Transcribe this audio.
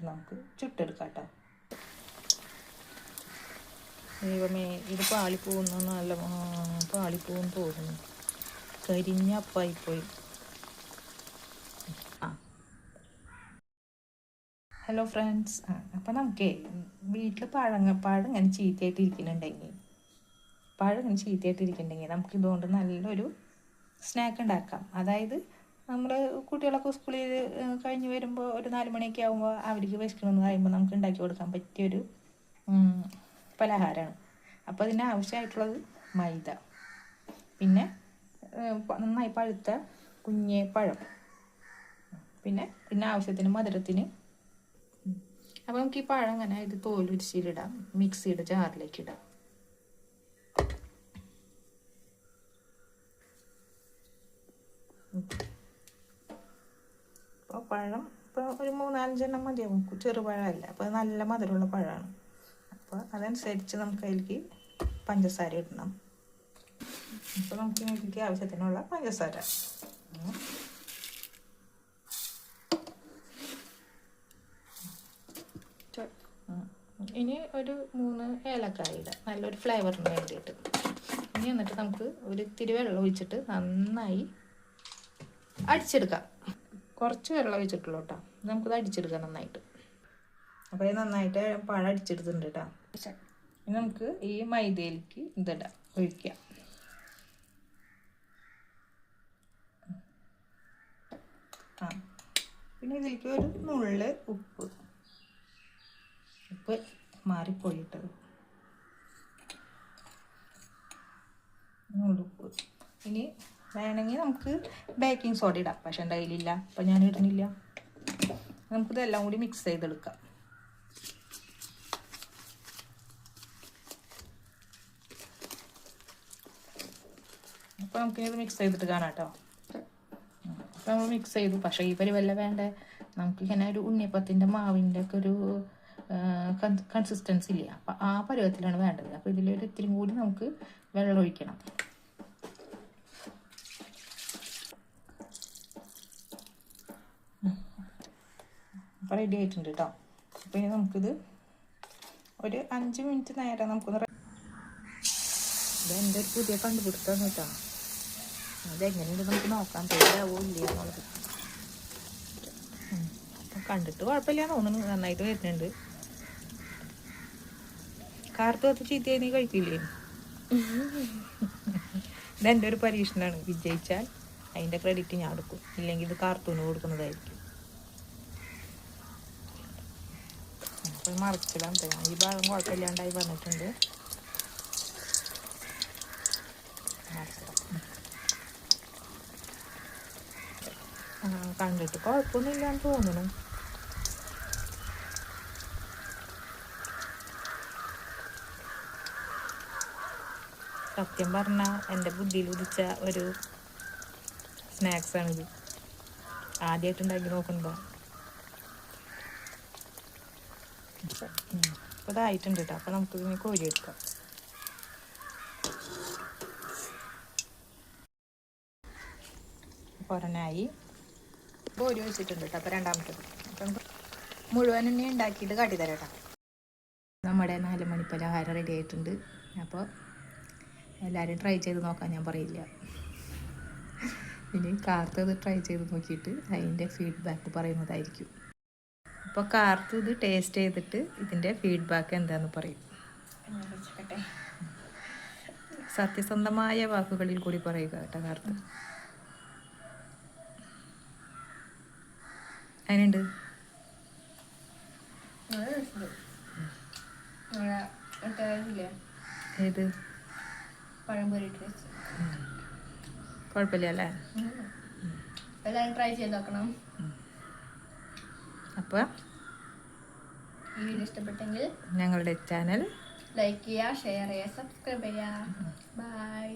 എന്നിട്ട് നമുക്ക് ചുട്ടെടുക്കാം കേട്ടോ. ദൈവമേ ഇത് പാളിപ്പോകുന്നു നല്ല പാളിപ്പോകുന്നു തോന്നുന്നു. കരിഞ്ഞ അപ്പായിപ്പോയി. ആ. ഹലോ ഫ്രണ്ട്സ് അപ്പം നമുക്കേ വീട്ടിൽ പഴങ്ങ പഴം ഇങ്ങനെ ചീത്തയായിട്ട് ഇരിക്കുന്നുണ്ടെങ്കിൽ പഴം ഇങ്ങനെ ചീത്തയായിട്ട് ഇരിക്കുന്നുണ്ടെങ്കിൽ നമുക്ക് നല്ലൊരു സ്നാക്ക് ഉണ്ടാക്കാം. അതായത് നമ്മൾ കുട്ടികളൊക്കെ സ്കൂളിൽ കഴിഞ്ഞ് വരുമ്പോൾ ഒരു നാല് മണിയൊക്കെ ആകുമ്പോൾ അവർക്ക് വിശക്കണമെന്ന് പറയുമ്പോൾ നമുക്ക് ഉണ്ടാക്കി കൊടുക്കാൻ പറ്റിയൊരു പലഹാരമാണ് അപ്പോൾ അതിന് ആവശ്യമായിട്ടുള്ളത് മൈദ. പിന്നെ നന്നായി പഴുത്ത കുഞ്ഞേ പഴം. പിന്നെ പിന്നെ ആവശ്യത്തിന് മധുരത്തിന്. അപ്പോൾ നമുക്ക് ഈ പഴം അങ്ങനെ ഇത് തോലുരിച്ചിലിടാം മിക്സിയുടെ ജാറിലേക്ക് ഇടാം അപ്പോൾ പഴം. ഇപ്പോൾ ഒരു മൂന്നാലഞ്ചെണ്ണം മതിയാവും. ചെറുപഴമല്ല അപ്പോൾ അത് നല്ല മധുരമുള്ള പഴമാണ്. അപ്പോൾ അതനുസരിച്ച് നമുക്ക് അതിലേക്ക് പഞ്ചസാര ഇടണം. അപ്പോൾ നമുക്ക് ഇതിലേക്ക് ആവശ്യത്തിനുള്ള പഞ്ചസാര. ഇനി ഒരു മൂന്ന് ഏലക്കായ ഇടാം. നല്ലൊരു ഫ്ലേവറിന് വേണ്ടിയിട്ട്. ഇനി എന്നിട്ട് നമുക്ക് ഒരു ഇത്തിരി വെള്ളം ഒഴിച്ചിട്ട് നന്നായി അടിച്ചെടുക്കാം. കുറച്ച് വെള്ളം ഒഴിച്ചിട്ടുള്ളൂ കേട്ടോ. നമുക്കിത് അടിച്ചെടുക്കാം നന്നായിട്ട്. അപ്പോൾ ഇത് നന്നായിട്ട് പഴം അടിച്ചെടുത്തിട്ടുണ്ട് കേട്ടോ. ഇനി നമുക്ക് ഈ മൈദയിലേക്ക് ഇതിടാം ഒഴിക്കാം. പിന്നെ ഇതിലേക്ക് ഒരു നുള്ള് ഉപ്പ്. ഉപ്പ് മാറിപ്പോയിട്ടത്. നുള്ളുപ്പ് ഇനി വേണമെങ്കിൽ നമുക്ക് ബേക്കിംഗ് സോഡ ഇടാം. പക്ഷെ എന്റെ കയ്യിലില്ല. അപ്പം ഞാൻ ഇടുന്നില്ല. നമുക്കിതെല്ലാം കൂടി മിക്സ് ചെയ്തെടുക്കാം. അപ്പോൾ നമുക്കിത് മിക്സ് ചെയ്തിട്ട് കാണാം കേട്ടോ. അപ്പോൾ നമ്മൾ മിക്സ് ചെയ്തു. പക്ഷേ ഈ പരിവല്ല വേണ്ടേ? നമുക്ക് ഇങ്ങനെ ഒരു ഉണ്ണിയപ്പത്തിന്റെ മാവിന്റെ ഒക്കെ ഒരു കൺസിസ്റ്റൻസി ഇല്ല? അപ്പം ആ പരുവത്തിലാണ് വേണ്ടത്. അപ്പോൾ ഇതിലൊരു ഇത്തിരി കൂടി നമുക്ക് വെള്ളം ഒഴിക്കണം. അപ്പോൾ റെഡി ആയിട്ടുണ്ട് കേട്ടോ അപ്പോൾ ഇനി നമുക്കിത് ഒരു അഞ്ച് മിനിറ്റ് നേരം നമുക്കൊന്ന് ഇത് എന്റെ ഒരു പുതിയ കണ്ടുപിടുത്തമാണ് കേട്ടോ അതെങ്ങനെയുണ്ട് നമുക്ക് നോക്കാൻ പേരാവോ ഇല്ല എന്നുള്ളത്. കണ്ടിട്ട് കുഴപ്പമില്ല തോന്നുന്നു. നന്നായിട്ട് വരുന്നുണ്ട്. കാർത്ത് അത് ചീത്തയായി നീ കഴിക്കില്ലേ? ഇതെന്റെ ഒരു പരീക്ഷണമാണ് വിജയിച്ചാൽ അതിന്റെ ക്രെഡിറ്റ് ഞാൻ എടുക്കും. ഇല്ലെങ്കിൽ ഇത് കാർത്തൂന് കൊടുക്കുന്നതായിരിക്കും. അപ്പോൾ മറിച്ചിടാൻ തരാം ഈ ഭാഗം കുഴപ്പമില്ലാണ്ടായി വന്നിട്ടുണ്ട്. കണ്ടിട്ട് കുഴപ്പമൊന്നുമില്ലാന്ന് തോന്നുന്നു. സത്യം പറഞ്ഞാൽ എന്റെ ബുദ്ധിയിൽ ഉദിച്ച ഒരു സ്നാക്സാണിത്. ആദ്യമായിട്ട് ഉണ്ടാക്കി നോക്കുന്നതാ അപ്പോൾ ഇതായിട്ടുണ്ട് കേട്ടോ അപ്പോൾ നമുക്കിതിനെ കോരിയെടുക്കാം ഒരെണ്ണായി. കോരി വെച്ചിട്ടുണ്ട് കേട്ടോ അപ്പോൾ രണ്ടാമത്തത് അപ്പം മുഴുവൻ ഇനി ഉണ്ടാക്കിയിട്ട് കാട്ടിത്തരാം കേട്ടോ നമ്മുടെ നാല് മണി പലഹാരം റെഡി ആയിട്ടുണ്ട്. അപ്പോൾ എല്ലാവരും ട്രൈ ചെയ്ത് നോക്കാൻ ഞാൻ പറയില്ല. ഇനി കാർത്ത് ഇത് ട്രൈ ചെയ്ത് നോക്കിയിട്ട് അതിന്റെ ഫീഡ്ബാക്ക് പറയുന്നതായിരിക്കും. അപ്പോൾ കാർത്തു ഇത് ടേസ്റ്റ് ചെയ്തിട്ട് ഇതിന്റെ ഫീഡ്ബാക്ക് എന്താന്ന് പറയും. സത്യസന്ധമായ വാക്കുകളിൽ കൂടി പറയുക കേട്ടോ കാർത്ത്. അതിനുണ്ട്. ഏത്? കുഴപ്പമില്ല അല്ലേ? ട്രൈ ചെയ്ത് നോക്കണം. അപ്പോൾ ഈ വീഡിയോ ഇഷ്ടപ്പെട്ടെങ്കിൽ ഞങ്ങളുടെ ചാനൽ ലൈക്ക് ചെയ്യുക ഷെയർ ചെയ്യുക സബ്സ്ക്രൈബ് ചെയ്യുക. ബൈ